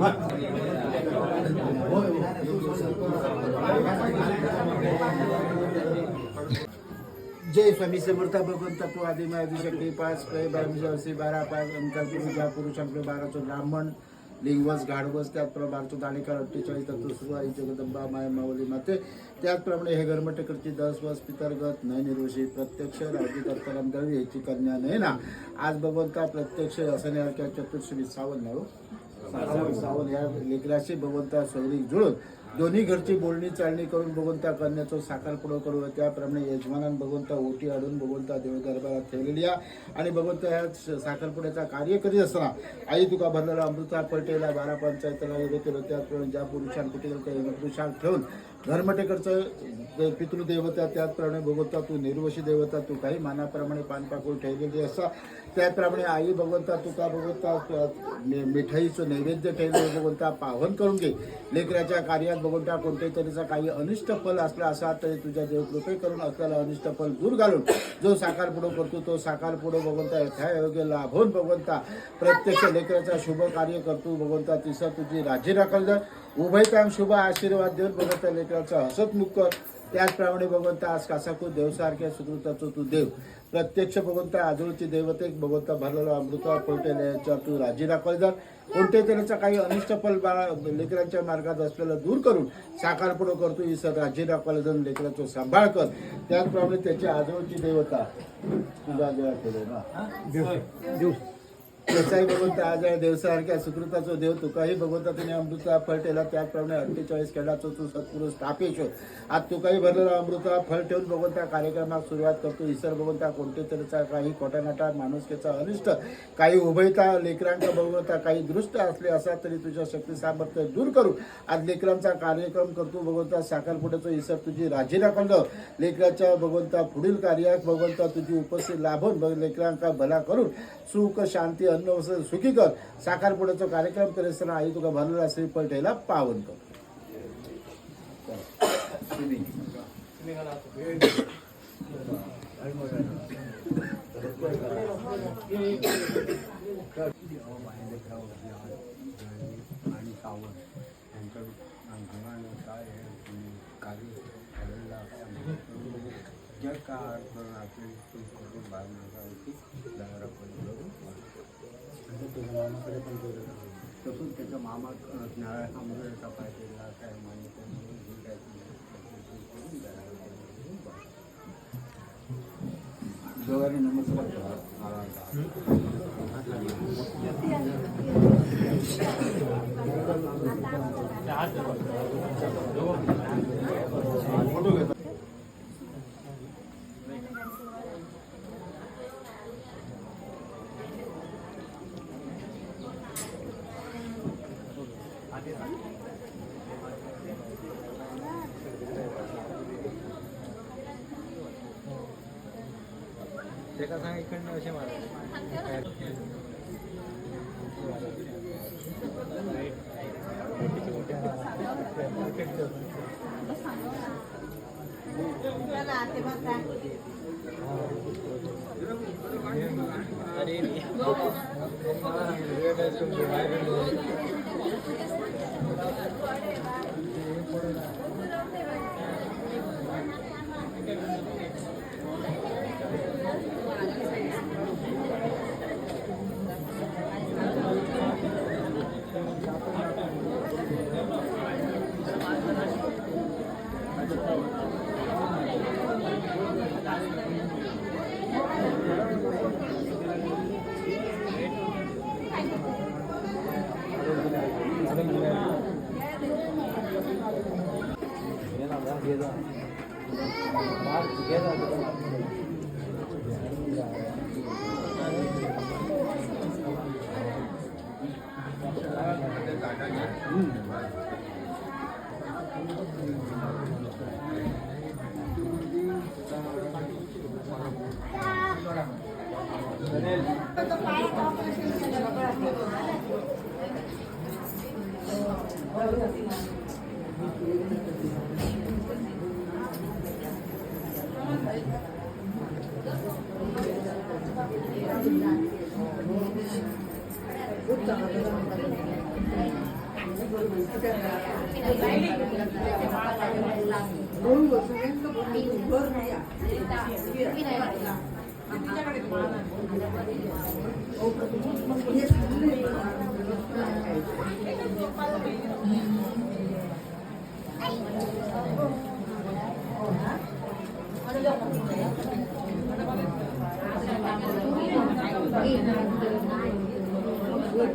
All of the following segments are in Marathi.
Ya. स्वामी समर्थ भगवंत तू आदि शक्ती पाच कै बारा पाच अंकाल ज्या पुरुषांकडे बाराचो ब्राह्मण लिंगवस गाढवस त्याचप्रमाणे बारचो दाणेकर अठ्ठेचाळीस तत्वसुवारी जगदंबा माय माऊली माते. त्याचप्रमाणे हे गर्मटेकडची दस वस पितरगत नयनिरोषी प्रत्यक्ष राजी दत्ताराम दळवी याची कन्या नाही ना. आज भगवंता प्रत्यक्ष असण्यासारख्या चतुर्श्री सावन नाही हो. सावन सावन या लेकराशी भगवंता सैनिक जुळून दोन्ही घरची बोलणी चालणी करून भगवंता कन्याचं साखरपुडो करू. त्याप्रमाणे यजमानान भगवंता ओटी आडून भगवंता देव ठेवलेली आहे. आणि भगवंता ह्या साखरपुड्याचा कार्य करीत असताना आई तुका भरलेला अमृता पलटेला बारा पंचायतला योग्य केलं त्याचप्रमाणे ज्या पुरुषां कुठे ठेवून धर्मटेकडचं पितृदेवता त्याचप्रमाणे भगवंता तू निर्वशी देवता तू काही मानाप्रमाणे पानपाकूळ ठेवलेली असा. त्याचप्रमाणे आई भगवंता तुका भगवंता मिठाईचं नैवेद्य ठेवलं भगवंता पावन करून घे. लेकराच्या कार्यात भगवंता कोणत्याही तऱ्हेचा काही अनिष्ट फल असला असा तरी तुझ्या देव कृपे करून असलेला अनिष्ट फल दूर घालून जो साकार पुढं करतो तो साकार पुढं भगवंता यथायोग्य लाभून भगवंता प्रत्यक्ष लेकराचा शुभ कार्य करतो भगवंता तिसर तुझी राजी राखल उभयताम शुभ आशीर्वाद देऊन भगवंता लेकराचा हसतमुख कर. त्याचप्रमाणे भगवंता आज कासाकू देवसारख्या सुकृताचो तू देव. प्रत्यक्ष भगवंता आजोळची देवते भगवंता भरलेला अमृता पलटेल याच्या तू राजी दाखवाय जर कोणत्याही तऱ्हेचा काही अनिष्ट फल बाळा लेकरांच्या मार्गात असलेलं दूर करून साकार करतो ही सर राजी दाखवायला जाऊन लेकराचं सांभाळ कर. त्याचप्रमाणे त्याची आजोळची देवता. तुझा देवा केले ना? त्याचाही भगवंत आज आहे देवसारख्या सुकृताचो देव तुकाही भगवंता तिने अमृता फळ ठेवला. त्याचप्रमाणे अठ्ठेचाळीस खेळाचो तू सत्पुरुष तापेश्वर आज तुकाही भरलेला अमृता फळ ठेवून भगवंता कार्यक्रमात सुरुवात करतो. ईश्वर भगवंता कोणते तरीचा काही कोटानाटा माणुसकीचा अनिष्ट काही उभयता लेकरांचा भगवंता काही दृष्ट असले असा तरी तुझ्या शक्ती सामर्थ्य दूर करू. आज लेकरांचा कार्यक्रम करतो भगवंता. साखरपुड्याचं ईश्वर तुझी राजी राखंड लेकराच्या भगवंता पुढील कार्यात भगवंता तुझी उपस्थित लाभून भग- लेकरांका भला करून सुख शांती अन्न सुखी कर साखरपुड्याचा कार्यक्रम करत असताना आई तुका भरलेला श्रीफळ ठेला पावन कर तसंच त्याचा मामा नारळ आंबेडचा पाहिजेला काय मान्यता म्हणून काय दोघांनी नमस्कार करा. त्याका सांग इकडनं असे मारा together. March together. Terima kasih.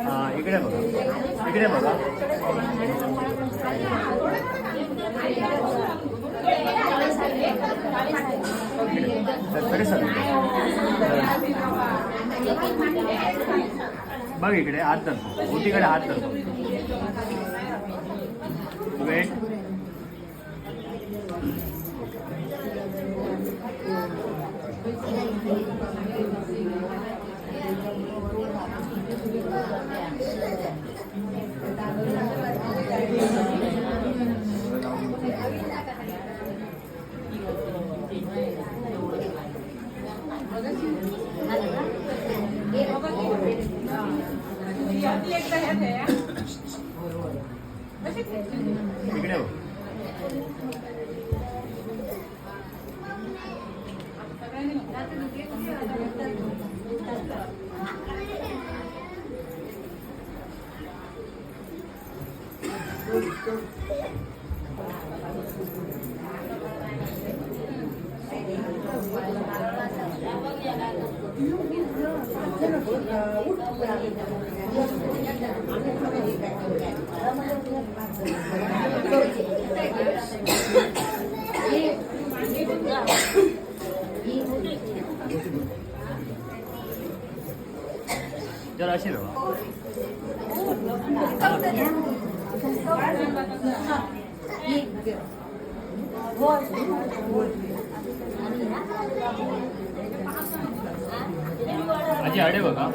हा इकडे बघा इकडे बघा इकडे सर बघ इकडे हात धरतो बोटीकडे हात धरतो वेट. 열하시는 거. 이, 그, 뭐, 뭐, आजी आडे बघा.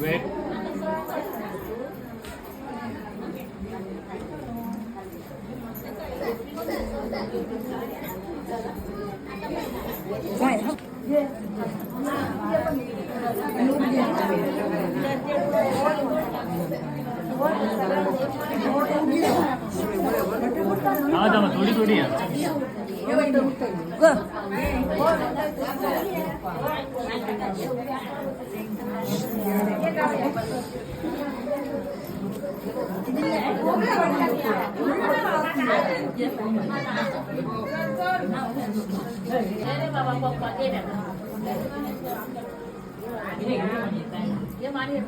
वेट. हा थोडी थोडी आहे. ini mana yang